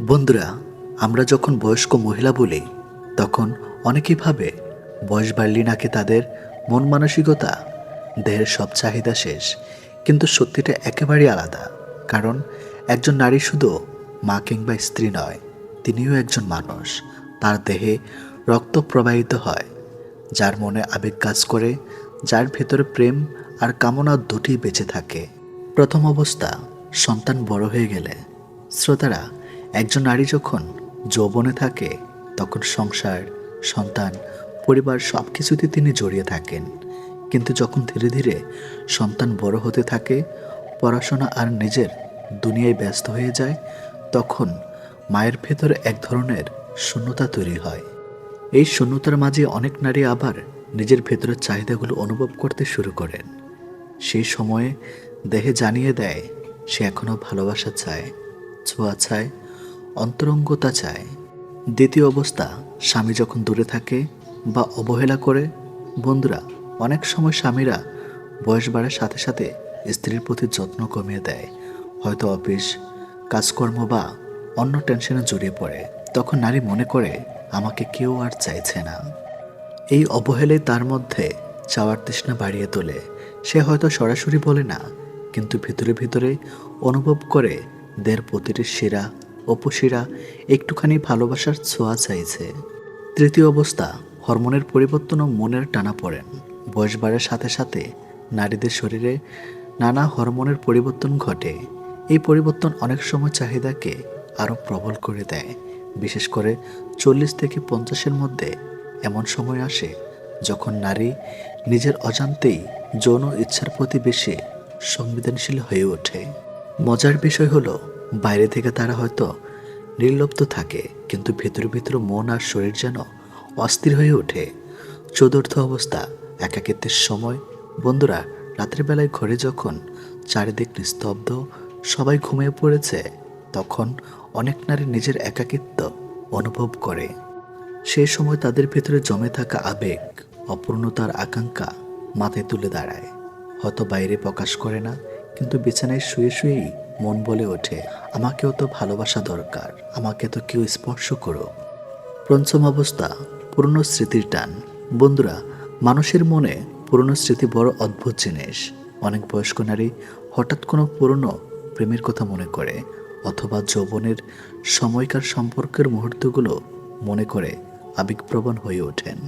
বন্ধুরা, আমরা যখন বয়স্ক মহিলা বলি, তখন অনেকেই ভাবে বয়স বাড়লি নাকি তাদের মন মানসিকতা, দেহের সব চাহিদা শেষ। কিন্তু সত্যিটা একেবারেই আলাদা। কারণ একজন নারী শুধু মা কিংবা স্ত্রী নয়, তিনিও একজন মানুষ। তার দেহে রক্ত প্রবাহিত হয়, যার মনে আবেগ কাজ করে, যার ভেতরে প্রেম আর কামনা দুটি বেঁচে থাকে। প্রথম অবস্থা, সন্তান বড় হয়ে গেলে। শ্রোতারা একজন নারী যখন যৌবনে থাকে, তখন সংসার, সন্তান, পরিবার সব কিছুতে তিনি জড়িয়ে থাকেন। কিন্তু যখন ধীরে ধীরে সন্তান বড় হতে থাকে, পড়াশোনা আর নিজের দুনিয়ায় ব্যস্ত হয়ে যায়, তখন মায়ের ভেতরে এক ধরনের শূন্যতা তৈরি হয়। এই শূন্যতার মাঝে অনেক নারী আবার নিজের ভেতরের চাহিদাগুলো অনুভব করতে শুরু করেন। সেই সময়ে দেহে জানিয়ে দেয়, সে এখনও ভালোবাসা চায়, ছোঁয়া চায় অন্তরঙ্গতা চায়। দ্বিতীয় অবস্থা, স্বামী যখন দূরে থাকে বা অবহেলা করে, বন্ধুরা, অনেক সময় স্বামীরা বয়স বাড়ার সাথে সাথে স্ত্রীর প্রতি যত্ন কমিয়ে দেয়। হয়তো অফিস, কাজকর্ম বা অন্য টেনশনে জড়িয়ে পড়ে। তখন নারী মনে করে, আমাকে কেউ আর চাইছে না। এই অবহেলে তার মধ্যে চাওয়ার তৃষ্ণা বাড়িয়ে তোলে। সে হয়তো সরাসরি বলে না, কিন্তু ভিতরে ভিতরে অনুভব করে দের প্রতিটি শিরা অপশিরা একটুখানি ভালোবাসার ছোঁয়া চাইছে। তৃতীয় অবস্থা, হরমোনের পরিবর্তন ও মনের টানা পড়েন। বয়স বাড়ার সাথে সাথে নারীদের শরীরে নানা হরমোনের পরিবর্তন ঘটে। এই পরিবর্তন অনেক সময় চাহিদাকে আরও প্রবল করে দেয়। বিশেষ করে চল্লিশ থেকে পঞ্চাশের মধ্যে এমন সময় আসে যখন নারী নিজের অজান্তেই যৌন ইচ্ছার প্রতি বেশি সংবেদনশীল হয়ে ওঠে। মজার বিষয় হলো বাইরে থেকে তারা হয়তো নির্লিপ্ত থাকে, কিন্তু ভেতরে ভেতরে মন আর শরীর যেন অস্থির হয়ে ওঠে। চতুর্থ অবস্থা, একাকিত্বের সময়। বন্ধুরা, রাতের বেলায় ঘরে যখন চারিদিক নিস্তব্ধ, সবাই ঘুমিয়ে পড়েছে, তখন অনেক নারী নিজের একাকিত্ব অনুভব করে। সেই সময় তাদের ভেতরে জমে থাকা আবেগ, অপূর্ণতার আকাঙ্ক্ষা মাথায় তুলে দাঁড়ায়। হয়তো বাইরে প্রকাশ করে না কিন্তু বিছানায় শুয়ে শুয়েই মন বলে ওঠে, আমাকেও তো ভালোবাসা দরকার, আমাকে তো কেউ স্পর্শ করো পঞ্চম অবস্থা, পুরনো স্মৃতির টান। বন্ধুরা, মানুষের মনে পুরনো স্মৃতি বড় অদ্ভুত জিনিস। অনেক বয়স্ক নারী হঠাৎ কোনো পুরনো প্রেমের কথা মনে করে, অথবা যৌবনের সময়কার সম্পর্কের মুহূর্তগুলো মনে করে আবেগপ্রবণ হয়ে ওঠেন।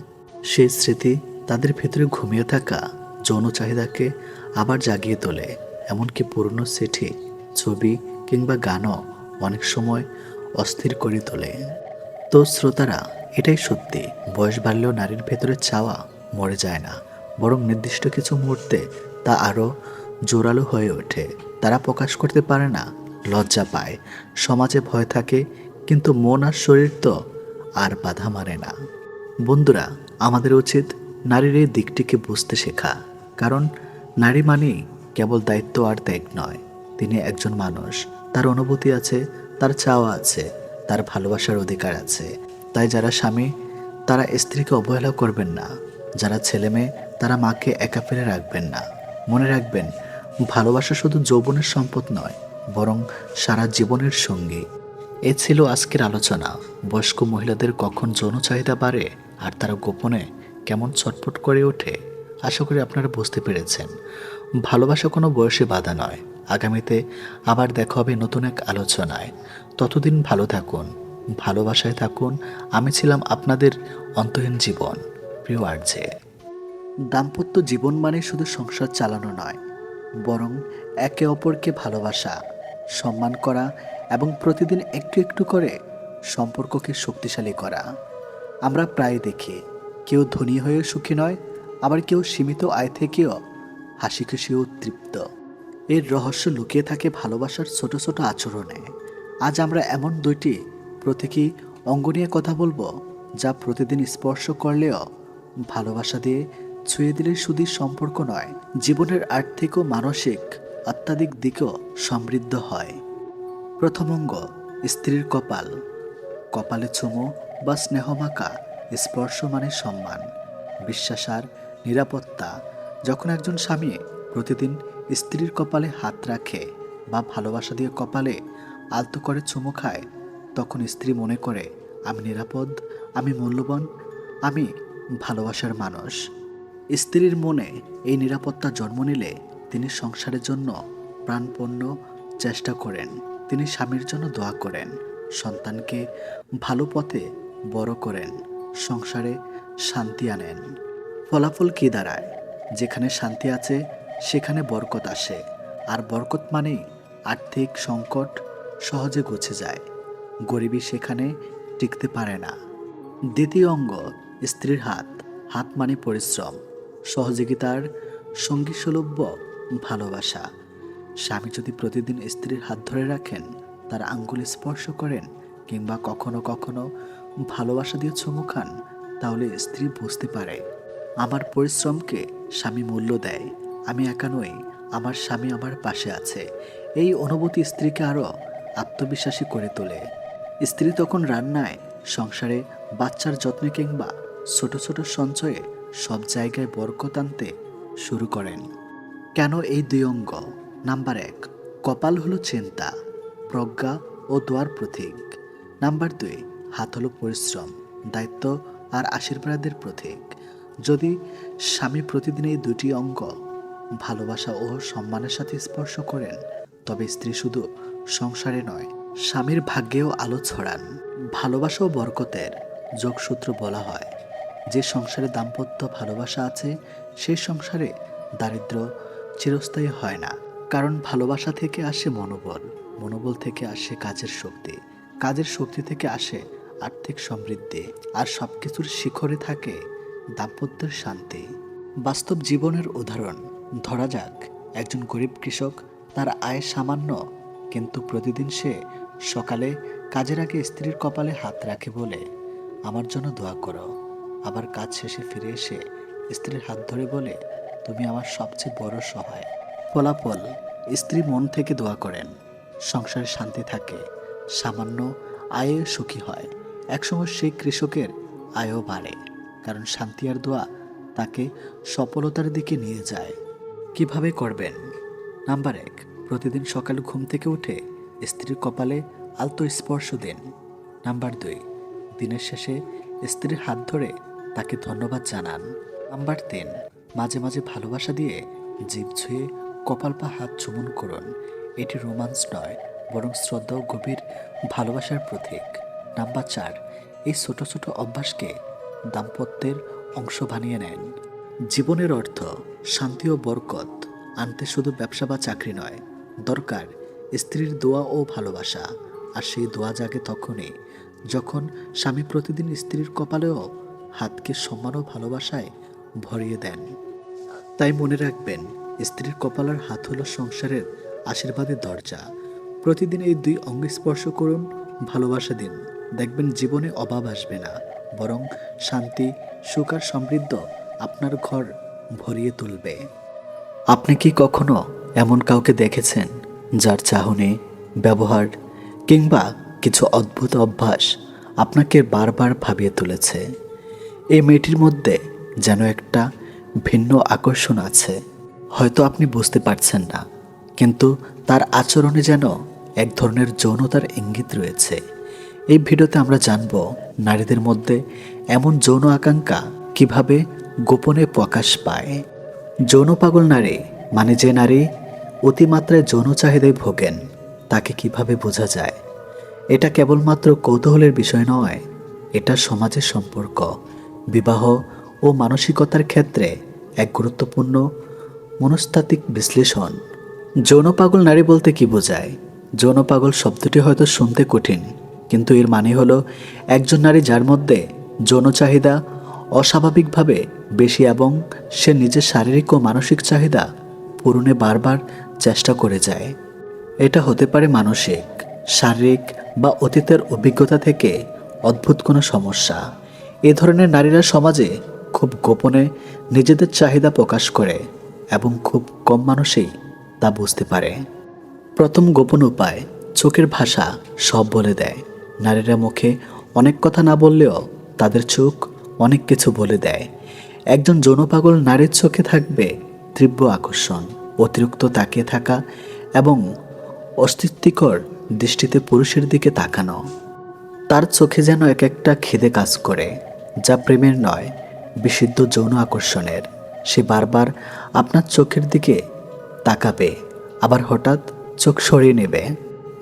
সেই স্মৃতি তাদের ভেতরে ঘুমিয়ে থাকা, যৌন চাহিদাকে আবার জাগিয়ে তোলে। এমনকি পুরনো চিঠি, ছবি কিংবা গানও অনেক সময় অস্থির করে তোলে। তো শ্রোতারা, এটাই সত্যি, বয়স বাড়লেও নারীর ভেতরে চাওয়া মরে যায় না। বরং নির্দিষ্ট কিছু মুহূর্তে তা আরও জোরালো হয়ে ওঠে। তারা প্রকাশ করতে পারে না, লজ্জা পায়। সমাজে ভয় থাকে, কিন্তু মন আর শরীর তো আর বাধা মারে না। বন্ধুরা, আমাদের উচিত নারীর এই দিকটিকে বুঝতে শেখা। কারণ নারী মানেই কেবল দায়িত্ব আর ত্যাগ নয়। তিনি একজন মানুষ। তার অনুভূতি আছে, তার চাওয়া আছে, তার ভালোবাসার অধিকার আছে। তাই যারা স্বামী, তারা স্ত্রীকে অবহেলা করবেন না। যারা ছেলে মেয়ে, তারা মাকে একা ফেলে রাখবেন না। মনে রাখবেন, ভালোবাসা শুধু যৌবনের সম্পদ নয়, বরং সারা জীবনের সঙ্গী। এ ছিল আজকের আলোচনা। বয়স্ক মহিলাদের কখন যৌন চাহিদা বাড়ে আর তারা গোপনে কেমন ছটফট করে ওঠে, আশা করি আপনারা বুঝতে পেরেছেন। ভালোবাসা কোনো বয়সে বাধা নয়। আগামীতে আবার দেখা হবে নতুন এক আলোচনায়। ততদিন ভালো থাকুন, ভালোবাসায় থাকুন। আমি ছিলাম আপনাদের অন্তহীন জীবন, প্রিয় আর্জে। দাম্পত্য জীবন মানে শুধু সংসার চালানো নয়, বরং একে অপরকে ভালোবাসা, সম্মান করা এবং প্রতিদিন একটু একটু করে সম্পর্ককে শক্তিশালী করা। আমরা প্রায় দেখি, কেউ ধনী হয়ে সুখী নয়, আবার কেউ সীমিত আয় থেকেও হাসি খুশিও তৃপ্ত। এর রহস্য লুকিয়ে থাকে ভালোবাসার ছোট ছোট আচরণে। আজ আমরা এমন দুইটি প্রতীকী অঙ্গ নিয়ে কথা বলব, যা প্রতিদিন স্পর্শ করলেও ভালোবাসা দিয়ে ছুঁয়ে দিলে শুধু সম্পর্ক নয়, জীবনের আর্থিক ও মানসিক অত্যাধিক দিকও সমৃদ্ধ হয়। প্রথম অঙ্গ, স্ত্রীর কপাল। কপালে চুমো বা স্নেহমাকা স্পর্শ মানে সম্মান, বিশ্বাস আর নিরাপত্তা। যখন একজন স্বামী প্রতিদিন স্ত্রীর কপালে হাত রাখে বা ভালোবাসা দিয়ে কপালে আলতো করে চুমো খায়, তখন স্ত্রী মনে করে, আমি নিরাপদ, আমি মূল্যবান, আমি ভালোবাসার মানুষ। স্ত্রীর মনে এই নিরাপত্তা জন্ম নিলে তিনি সংসারের জন্য প্রাণপণ্য চেষ্টা করেন। তিনি স্বামীর জন্য দোয়া করেন, সন্তানকে ভালো পথে বড় করেন, সংসারে শান্তি আনেন। ফলাফল কী দাঁড়ায়? যেখানে শান্তি আছে, সেখানে বরকত আসে। আর বরকত মানেই আর্থিক সংকট সহজে গুছে যায়। গরিবী সেখানে টিকতে পারে না। দ্বিতীয় অঙ্গ, স্ত্রীর হাত। হাত মানে পরিশ্রম। সহযোগিতার সঙ্গী সুলভ্য ভালোবাসা। স্বামী যদি প্রতিদিন স্ত্রীর হাত ধরে রাখেন, তার আঙ্গুল স্পর্শ করেন কিংবা কখনো কখনো ভালোবাসা দিয়ে চুমু খান, তাহলে স্ত্রী বুঝতে পারে আমার পরিশ্রমকে স্বামী মূল্য দেয়। আমি একা নই, আমার স্বামী আমার পাশে আছে। এই অনুভূতি স্ত্রীকে আরও আত্মবিশ্বাসী করে তোলে। স্ত্রী তখন রান্নায়, সংসারে, বাচ্চার যত্নে কিংবা ছোট ছোট সঞ্চয়ে সব জায়গায় বরকত আনতে শুরু করেন। কেন এই দুই অঙ্গ? নাম্বার এক, কপাল হলো চিন্তা, প্রজ্ঞা ও দোয়ার প্রতীক। নাম্বার দুই, হাত হলো পরিশ্রম, দায়িত্ব আর আশীর্বাদের প্রতীক। যদি স্বামী প্রতিদিন এই দুটি অঙ্গ, ভালোবাসা ও সম্মানের সাথে স্পর্শ করেন, তবে স্ত্রী শুধু সংসারে নয়, স্বামীর ভাগ্যেও আলো ছড়ান। ভালোবাসা ও বরকতের যোগসূত্র বলা হয়। যে সংসারে দাম্পত্য ভালোবাসা আছে সেই সংসারে দারিদ্র চিরস্থায়ী হয় না। কারণ ভালোবাসা থেকে আসে মনোবল মনোবল থেকে আসে কাজের শক্তি। কাজের শক্তি থেকে আসে আর্থিক সমৃদ্ধি। আর সব কিছুর শিখরে থাকে দাম্পত্যের শান্তি। বাস্তব জীবনের উদাহরণ, ধরা যাক, একজন গরিব কৃষক, তার আয় সামান্য, কিন্তু প্রতিদিন সে সকালে কাজের আগে স্ত্রীর কপালে হাত রাখে বলে, আমার জন্য দোয়া করো। আবার কাজ শেষে ফিরে এসে স্ত্রীর হাত ধরে বলে, তুমি আমার সবচেয়ে বড় সহায়। ফলাফল, স্ত্রী মন থেকে দোয়া করেন। সংসারে শান্তি থাকে, সামান্য আয়ে সুখী হয়। একসময় সেই কৃষকের আয়ও বাড়ে। কারণ শান্তি আর দোয়া তাকে সফলতার দিকে নিয়ে যায়। কীভাবে করবেন? নাম্বার এক, প্রতিদিন সকালে ঘুম থেকে উঠে স্ত্রীর কপালে আলতো স্পর্শ দিন। নাম্বার দুই, দিনের শেষে স্ত্রীর হাত ধরে তাকে ধন্যবাদ জানান। নাম্বার তিন, মাঝে মাঝে ভালোবাসা দিয়ে জীব ছুঁয়ে কপাল পা হাত চুমন করুন। এটি রোমান্স নয়, বরং শ্রদ্ধা ও গভীর ভালোবাসার প্রতীক। নাম্বার চার, এই ছোট ছোট অভ্যাসকে দাম্পত্যের অংশ বানিয়ে নেন। জীবনের অর্থ শান্তি ও বরকত, আনতে শুধু ব্যবসা বা চাকরি নয়, দরকার স্ত্রীর দোয়া ও ভালোবাসা। আর সেই দোয়া জাগে তখনই যখন স্বামী প্রতিদিন স্ত্রীর কপালেও হাতকে সম্মান ও ভালোবাসায় ভরিয়ে দেন। তাই মনে রাখবেন, স্ত্রীর কপালের হাত হলো সংসারের আশীর্বাদের দরজা। প্রতিদিন এই দুই অঙ্গ স্পর্শ করুন, ভালোবাসা দিন। দেখবেন জীবনে অভাব আসবে না। বরং শান্তি, সুখ আর সমৃদ্ধ আপনার ঘর ভরিয়ে তুলবে। আপনি কি কখনো এমন কাউকে দেখেছেন যার চাহনি, ব্যবহার কিংবা কিছু অদ্ভুত অভ্যাস আপনাকে বারবার ভাবিয়ে তুলেছে? এই মেয়েটির মধ্যে যেন একটা ভিন্ন আকর্ষণ আছে। হয়তো আপনি বুঝতে পারছেন না, কিন্তু তার আচরণে যেন এক ধরনের যৌনতার ইঙ্গিত রয়েছে। এই ভিডিওতে আমরা জানব নারীদের মধ্যে এমন যৌন আকাঙ্ক্ষা কীভাবে গোপনে প্রকাশ পায়। যৌন পাগল নারী মানে যে নারী অতিমাত্রায় যৌন চাহিদায় ভোগেন, তাকে কীভাবে বোঝা যায়? এটা কেবলমাত্র কৌতূহলের বিষয় নয়, এটা সমাজের সম্পর্ক, বিবাহ ও মানসিকতার ক্ষেত্রে এক গুরুত্বপূর্ণ মনস্তাত্ত্বিক বিশ্লেষণ। যৌন পাগল নারী বলতে কি বোঝায়? যৌন পাগল শব্দটি হয়তো শুনতে কঠিন কিন্তু এর মানে হলো, একজন নারী যার মধ্যে যৌন চাহিদা অস্বাভাবিকভাবে বেশি এবং সে নিজের শারীরিক ও মানসিক চাহিদা পূরণে বারবার চেষ্টা করে যায়। এটা হতে পারে মানসিক, শারীরিক বা অতীতের অভিজ্ঞতা থেকে অদ্ভুত কোনো সমস্যা। এ ধরনের নারীরা সমাজে খুব গোপনে নিজেদের চাহিদা প্রকাশ করে এবং খুব কম মানুষই তা বুঝতে পারে। প্রথম গোপন উপায় চোখের ভাষা সব বলে দেয়। নারীরা মুখে অনেক কথা না বললেও তাদের চোখ অনেক কিছু বলে দেয়। একজন যৌনপাগল নারীর চোখে থাকবে তীব্র আকর্ষণ, অতিরিক্ত তাকিয়ে থাকা এবং অস্তিত্বিকর দৃষ্টিতে পুরুষের দিকে তাকানো। তার চোখে যেন এক একটা খিদে কাজ করে, যা প্রেমের নয়, বিশুদ্ধ যৌন আকর্ষণের। সে বারবার আপনার চোখের দিকে তাকাবে, আবার হঠাৎ চোখ সরিয়ে নেবে।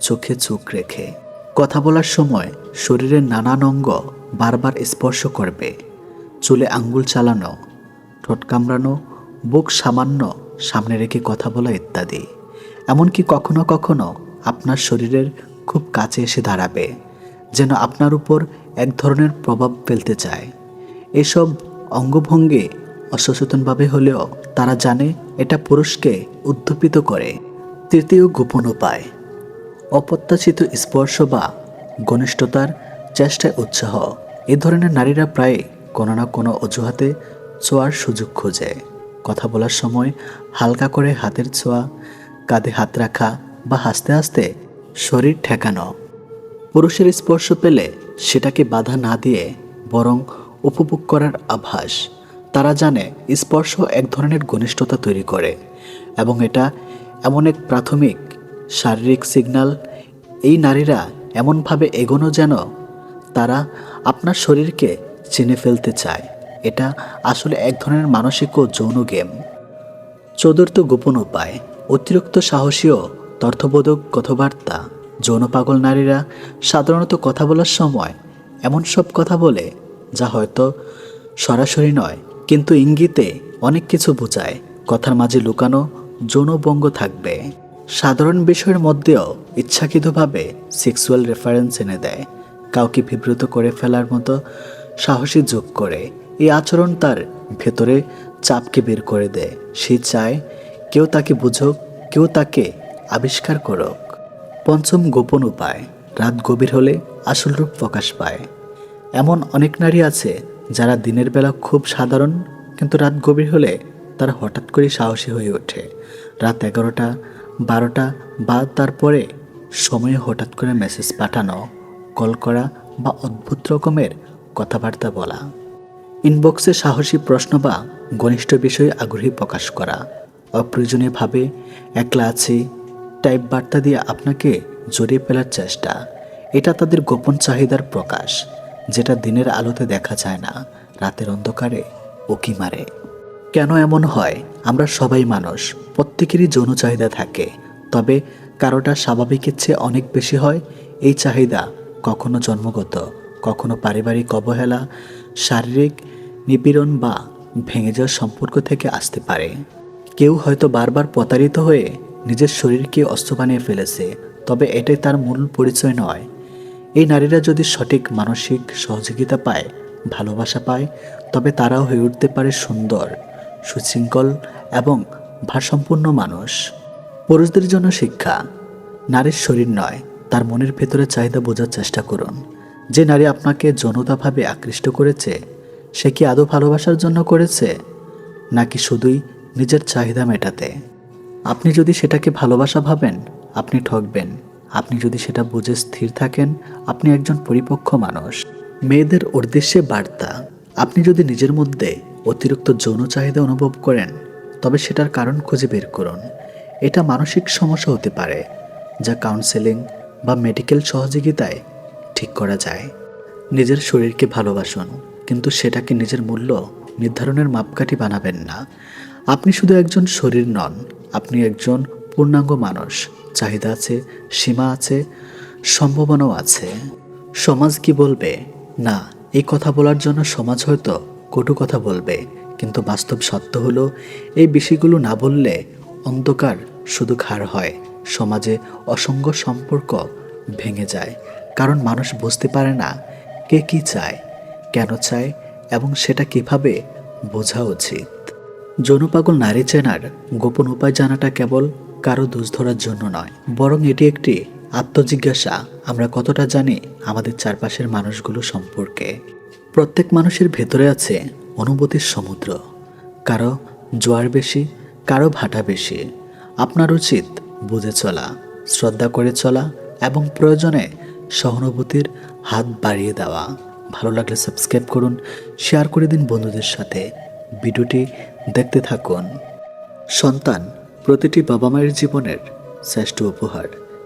চোখে চোখ রেখে। কথা বলার সময় শরীরের নানান অঙ্গ বারবার স্পর্শ করবে। চুলে আঙ্গুল চালানো, ঠোঁট কামড়ানো, বুক সামান্য সামনে রেখে কথা বলা ইত্যাদি। এমনকি কখনো কখনো আপনার শরীরের খুব কাছে এসে দাঁড়াবে, যেন আপনার উপর এক ধরনের প্রভাব ফেলতে চায়। এসব অঙ্গভঙ্গি অসচেতনভাবে হলেও তারা জানে এটা পুরুষকে উদ্দীপিত করে। তৃতীয় গোপন উপায়। অপ্রত্যাশিত স্পর্শ বা ঘনিষ্ঠতার চেষ্টায় উৎসাহ। এ ধরনের নারীরা প্রায় কোনো না কোনো অজুহাতে ছোঁয়ার সুযোগ খোঁজে। কথা বলার সময় হালকা করে হাতের ছোঁয়া, কাঁধে হাত রাখা বা হাসতে হাসতে শরীর ঠেকানো। পুরুষের স্পর্শ পেলে সেটাকে বাধা না দিয়ে বরং উপভোগ করার আভাস। তারা জানে স্পর্শ এক ধরনের ঘনিষ্ঠতা তৈরি করে এবং এটা এমন এক প্রাথমিক শারীরিক সিগন্যাল এই নারীরা এমনভাবে এগোনো যেন তারা আপনার শরীরকে চিনে ফেলতে চায়। এটা আসলে এক ধরনের মানসিক ও যৌন গেম। চতুর্থ গোপন উপায়, অতিরিক্ত সাহসী ও তর্থবোধক কথাবার্তা। যৌন পাগল নারীরা সাধারণত কথা বলার সময় এমন সব কথা বলে, যা হয়তো সরাসরি নয়, কিন্তু ইঙ্গিতে অনেক কিছু বোঝায়। কথার মাঝে লুকানো যৌনবঙ্গ থাকবে। সাধারণ বিষয়ের মধ্যেও ইচ্ছাকৃতভাবে সেক্সুয়াল রেফারেন্স এনে দেয়। কাউকে বিব্রত করে ফেলার মতো সাহসী যোগ করে এই আচরণ তার ভেতরে চাপকে বের করে দেয়। সে চায়, কেউ তাকে বুঝুক, কেউ তাকে আবিষ্কার করুক। পঞ্চম গোপন উপায়, রাত গভীর হলে আসল রূপ প্রকাশ পায়। এমন অনেক নারী আছে যারা দিনের বেলা খুব সাধারণ, কিন্তু রাত গভীর হলে তারা হঠাৎ করে সাহসী হয়ে ওঠে। রাত এগারোটা বারোটা বা তারপরে সময়ে হঠাৎ করে মেসেজ পাঠানো কল করা বা অদ্ভুত রকমের কথাবার্তা বলা। ইনবক্সে সাহসী প্রশ্ন বা ঘনিষ্ঠ বিষয়ে আগ্রহী প্রকাশ করা। অপ্রয়োজনীয়ভাবে একলা আছি টাইপ বার্তা দিয়ে আপনাকে জড়িয়ে ফেলার চেষ্টা। এটা তাদের গোপন চাহিদার প্রকাশ, যেটা দিনের আলোতে দেখা যায় না, রাতের অন্ধকারে উকি মারে। কেন এমন হয়? আমরা সবাই মানুষ, প্রত্যেকেরই যৌন চাহিদা থাকে। তবে কারোটা স্বাভাবিকের চেয়ে অনেক বেশি হয়? এই চাহিদা কখনো জন্মগত, কখনো পারিবারিক অবহেলা, শারীরিক নিপীড়ন বা ভেঙে যাওয়ার সম্পর্ক থেকে আসতে পারে। কেউ হয়তো বারবার প্রতারিত হয়ে নিজের শরীরকে অস্ত্র বানিয়ে ফেলেছে, তবে এটাই তার মূল পরিচয় নয়। এই নারীরা যদি সঠিক মানসিক সহযোগিতা পায়, ভালোবাসা পায়, তবে তারাও হয়ে উঠতে পারে সুন্দর। সুশৃঙ্খল এবং ভারসম্পন্ন মানুষ। পুরুষদের জন্য শিক্ষা। নারীর শরীর নয়, তার মনের ভেতরে চাহিদা বোঝার চেষ্টা করুন। যে নারী আপনাকে যৌনতাভাবে আকৃষ্ট করেছে, সে কি আদৌ ভালোবাসার জন্য করেছে, নাকি শুধুই নিজের চাহিদা মেটাতে? আপনি যদি সেটাকে ভালোবাসা ভাবেন, আপনি ঠকবেন। আপনি যদি সেটা বুঝে স্থির থাকেন, আপনি একজন পরিপক্ক মানুষ। মেয়েদের উদ্দেশ্যে বার্তা। আপনি যদি নিজের মধ্যে অতিরিক্ত যৌন চাহিদা অনুভব করেন, তবে সেটার কারণ খুঁজে বের করুন। এটা মানসিক সমস্যা হতে পারে, যা কাউন্সেলিং বা মেডিকেল সহযোগিতায় ঠিক করা যায়। নিজের শরীরকে ভালোবাসুন, কিন্তু সেটাকে নিজের মূল্য নির্ধারণের মাপকাঠি বানাবেন না। আপনি শুধু একজন শরীর নন, আপনি একজন পূর্ণাঙ্গ মানুষ। চাহিদা আছে, সীমা আছে, সম্ভাবনাও আছে। সমাজ কি বলবে? না, এই কথা বলার জন্য সমাজ হয়তো কটু কথা বলবে, কিন্তু বাস্তব সত্য হলো, এই বিষয়গুলো না বললে অন্ধকার শুধু খার হয়, সমাজে অসংখ্য সম্পর্ক ভেঙে যায়, কারণ মানুষ বুঝতে পারে না কে কি চায়, কেন চায়, এবং সেটা কীভাবে বোঝা উচিত। যৌনপাগল নারী চেনার গোপন উপায় জানাটা কেবল কারও দোষ ধরার জন্য নয়, বরং এটি একটি আত্মজিজ্ঞাসা। আমরা কতটা জানি আমাদের চারপাশের মানুষগুলো সম্পর্কে। প্রত্যেক মানুষের ভেতরে আছে অনুভূতির সমুদ্র। কারও জোয়ার বেশি, কারও ভাটা বেশি। আপনার উচিত বুঝে চলা, শ্রদ্ধা করে চলা এবং প্রয়োজনে সহানুভূতির হাত বাড়িয়ে দেওয়া। ভালো লাগলে সাবস্ক্রাইব করুন, শেয়ার করে দিন বন্ধুদের সাথে। ভিডিওটি দেখতে থাকুন। সন্তান প্রতিটি বাবা মায়ের জীবনের শ্রেষ্ঠ উপহার।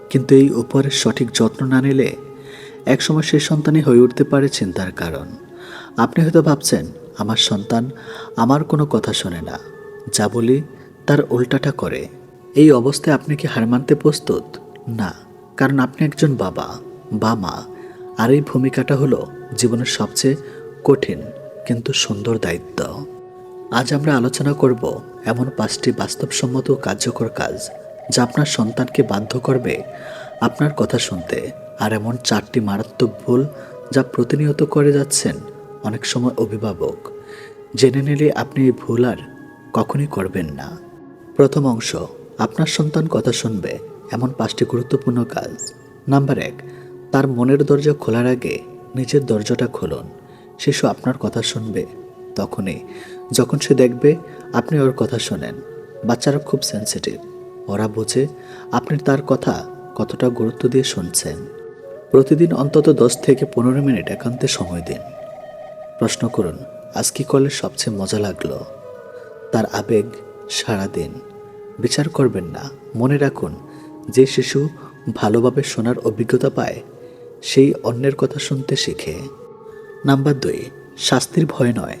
কিন্তু এই উপহারের সঠিক যত্ন না নিলে একসময় সেই সন্তানই হয়ে উঠতে পারে চিন্তার কারণ। আপনি হয়তো ভাবছেন, আমার সন্তান আমার কোনো কথা শোনে না। যা বলি তার উল্টাটা করে। এই অবস্থায় আপনি কি হার মানতে প্রস্তুত? না, কারণ আপনি একজন বাবা, বা মা। আর এই ভূমিকাটা হলো জীবনের সবচেয়ে কঠিন কিন্তু সুন্দর দায়িত্ব। আজ আমরা আলোচনা করব এমন পাঁচটি বাস্তবসম্মত কার্যকর কাজ যা আপনার সন্তানকে বাধ্য করবে আপনার কথা শুনতে। আর এমন চারটি মারাত্মক ভুল যা প্রতিনিয়ত করে যাচ্ছেন অনেক সময় অভিভাবক। জেনে নিলে আপনি এই ভুল আর কখনই করবেন না। প্রথম অংশ, আপনার সন্তান কথা শুনবে, এমন পাঁচটি গুরুত্বপূর্ণ কাজ। নাম্বার এক, তার মনের দরজা খোলার আগে নিজের দরজাটা খুলুন। শিশু আপনার কথা শুনবে তখনই। যখন সে দেখবে আপনি ওর কথা শোনেন, বাচ্চারা খুব সেন্সিটিভ ওরা বোঝে আপনি তার কথা কতটা গুরুত্ব দিয়ে শুনছেন। প্রতিদিন অন্তত দশ থেকে পনেরো মিনিট একান্তে সময় দিন। প্রশ্ন করুন, আজ কি সবচেয়ে মজা লাগল? তার আবেগ সারা দিন। বিচার করবেন না, মনে রাখুন, যে শিশু ভালোভাবে শোনার অভিজ্ঞতা পায়, সেই অন্যের কথা শুনতে শিখে। নাম্বার দুই, শাস্তির ভয় নয়,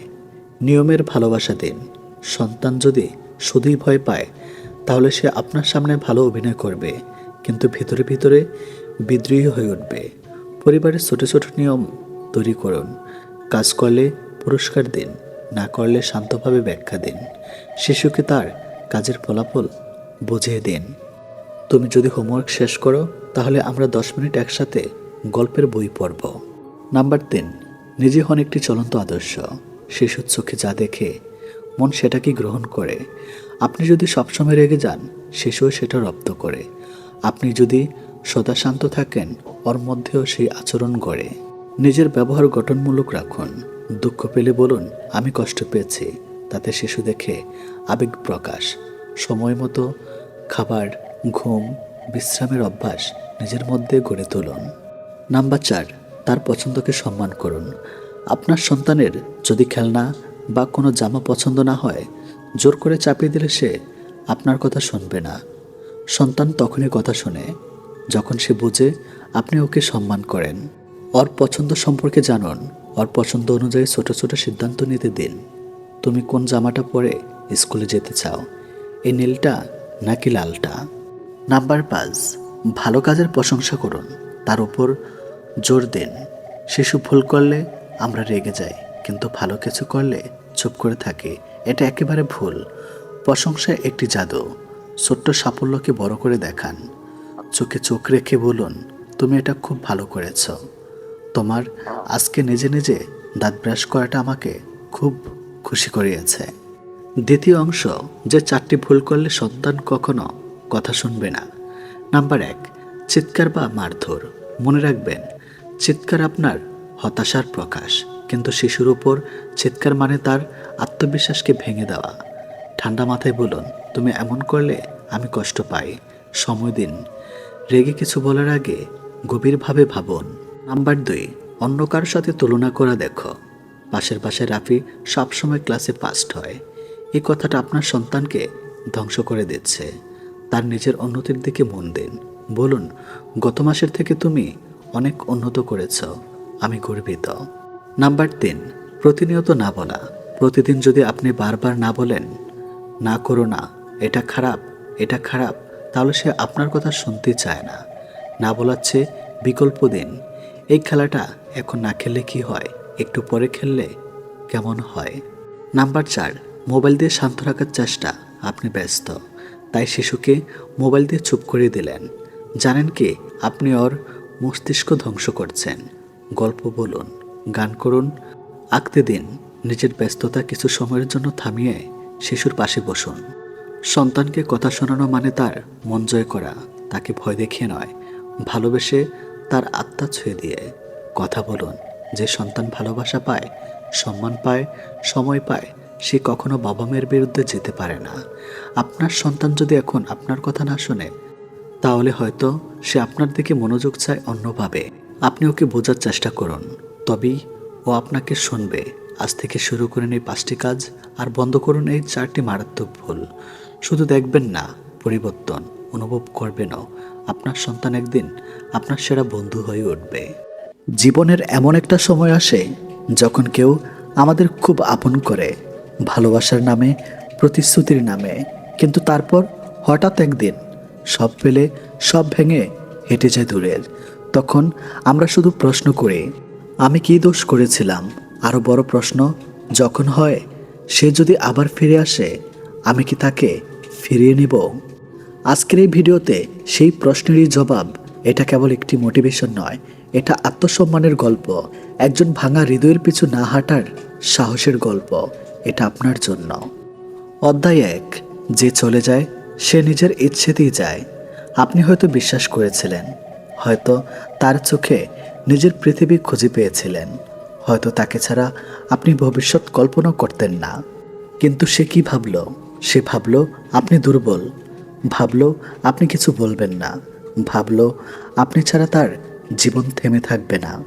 নিয়মের ভালোবাসা দিন। সন্তান যদি শুধুই ভয় পায়, তাহলে সে আপনার সামনে ভালো অভিনয় করবে, কিন্তু ভিতরে ভিতরে বিদ্রোহী হয়ে উঠবে। পরিবারের ছোট ছোট নিয়ম তৈরি করুন। কাজ করলে পুরস্কার দিন, না করলে শান্তভাবে ব্যাখ্যা দিন। শিশুকে তার কাজের ফলাফল বুঝিয়ে দিন। তুমি যদি হোমওয়ার্ক শেষ করো, তাহলে আমরা দশ মিনিট একসাথে গল্পের বই পড়ব। নাম্বার তিন, নিজে হন একটি চলন্ত আদর্শ। শিশুর চোখে যা দেখে, মন সেটাকে গ্রহণ করে। আপনি যদি সবসময় রেগে যান, শিশুও সেটা রপ্ত করে। আপনি যদি সদা শান্ত থাকেন, ওর মধ্যেও সেই আচরণ গড়ে। নিজের ব্যবহার গঠনমূলক রাখুন। দুঃখ পেলে বলুন, আমি কষ্ট পেয়েছি। তাতে শিশু দেখে আবেগ প্রকাশ। সময় মতো খাবার, ঘুম, বিশ্রামের অভ্যাস নিজের মধ্যে গড়ে তুলুন। নাম্বার চার, তার পছন্দকে সম্মান করুন। আপনার সন্তানের যদি খেলনা বা কোনো জামা পছন্দ না হয়, জোর করে চাপিয়ে দিলে সে আপনার কথা শুনবে না। সন্তান তখনই কথা শোনে, যখন সে বুঝে আপনি ওকে সম্মান করেন। ওর পছন্দ সম্পর্কে জানুন। ওর পছন্দ অনুযায়ী ছোট ছোট সিদ্ধান্ত নিতে দিন। তুমি কোন জামাটা পরে স্কুলে যেতে চাও? এই নীলটা নাকি লালটা? নাম্বার পাঁচ, ভালো কাজের প্রশংসা করুন। তার উপর জোর দিন। শিশু ভুল করলে আমরা রেগে যাই, কিন্তু ভালো কিছু করলে চুপ করে থাকি। এটা একেবারে ভুল। প্রশংসা একটি জাদু। ছোট্ট সাফল্যকে বড় করে দেখান। চোখে চোখ রেখে বলুন, তুমি এটা খুব ভালো করেছ। তোমার আজকে নিজে নিজে দাঁত ব্রাশ করাটা আমাকে খুব খুশি করিয়েছে। দ্বিতীয় অংশ, যে চারটি ভুল করলে সন্তান কখনো কথা শুনবে না। নাম্বার এক, চিৎকার বা মারধর। মনে রাখবেন, চিৎকার আপনার হতাশার প্রকাশ, কিন্তু শিশুর উপর চিৎকার মানে তার আত্মবিশ্বাসকে ভেঙে দেওয়া। ঠান্ডা মাথায় বলুন, তুমি এমন করলে আমি কষ্ট পাই। সময় দিন। রেগে কিছু বলার আগে গভীরভাবে ভাবুন। নাম্বার দুই, অন্য কারোর সাথে তুলনা করা দেখো। পাশের পাশে রাফি সবসময় ক্লাসে ফার্স্ট হয়। এই কথাটা আপনার সন্তানকে ধ্বংস করে দিচ্ছে। তার নিজের উন্নতির দিকে মন দিন। বলুন, গত মাসের থেকে তুমি অনেক উন্নত করেছ। আমি গর্বিত। নাম্বার তিন, প্রতিনিয়ত না বলা। প্রতিদিন যদি আপনি বারবার না বলেন, না করো না, এটা খারাপ এটা খারাপ, তাহলে সে আপনার কথা শুনতে চায় না। না বলার চেয়ে বিকল্প দিন। এই খেলাটা এখন না খেললে কি হয়? একটু পরে খেললে কেমন হয়? নাম্বার চার, মোবাইল দিয়ে শান্ত রাখার চেষ্টা। আপনি ব্যস্ত। তাই শিশুকে মোবাইল দিয়ে চুপ করে দিলেন। জানেন কি, আপনি ওর মস্তিষ্ক ধ্বংস করছেন। গল্প বলুন, গান করুন, আঁকতে দিন। নিজের ব্যস্ততা কিছু সময়ের জন্য থামিয়ে শিশুর পাশে বসুন। সন্তানকে কথা শোনানো মানে তার মন জয় করা। তাকে ভয় দেখিয়ে নয়, ভালোবেসে তার আত্মা ছুঁয়ে দিয়ে কথা বলুন। যে সন্তান ভালোবাসা পায়, সম্মান পায়, সময় পায়, সে কখনো বাবা মায়ের বিরুদ্ধে যেতে পারে না। আপনার সন্তান যদি এখন আপনার কথা না শোনে, তাহলে হয়তো সে আপনার দিকে মনোযোগ চায় অন্যভাবে। আপনি ওকে বোঝার চেষ্টা করুন। তবেই ও আপনাকে শুনবে। আজ থেকে শুরু করেন এই পাঁচটি কাজ আর বন্ধ করুন এই চারটি মারাত্মক ভুল। শুধু দেখবেন না, পরিবর্তন অনুভব করবেনও। আপনার সন্তান একদিন আপনার সেরা বন্ধু হয়ে উঠবে। জীবনের এমন একটা সময় আসে যখন কেউ আমাদের খুব আপন করে, ভালোবাসার নামে, প্রতিশ্রুতির নামে। কিন্তু তারপর হঠাৎ একদিন সব পেলে, সব ভেঙে হেঁটে যায় দূরের। তখন আমরা শুধু প্রশ্ন করি, আমি কি দোষ করেছিলাম? আরও বড় প্রশ্ন, যখন হয় সে যদি আবার ফিরে আসে, আমি কি তাকে ফিরিয়ে নেব? আজকের এই ভিডিওতে সেই প্রশ্নেরই জবাব, এটা কেবল একটি মোটিভেশন নয়, এটা আত্মসম্মানের গল্প। একজন ভাঙা হৃদয়ের পিছু না হাঁটার সাহসের গল্প, এটা আপনার জন্য। অধ্যায় এক, যে চলে যায়, সে নিজের ইচ্ছেতেই যায়। আপনি হয়তো বিশ্বাস করেছিলেন, হয়তো তার চোখে নিজের পৃথিবী খুঁজে পেয়েছিলেন, হয়তো তাকে ছাড়া আপনি ভবিষ্যৎ কল্পনা করতেন না। কিন্তু সে কি ভাবল? সে ভাবল, আপনি দুর্বল ভাবলো, আপনি কিছু বলবেন না। ভাবল, আপনি ছাড়া তার জীবন থেমে থাকবে না।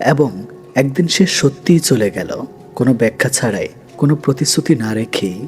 এবং একদিন সে সত্যিই চলে গেল, কোনো ব্যাখ্যা ছাড়াই, কোনো প্রতিশ্রুতি না রেখেই।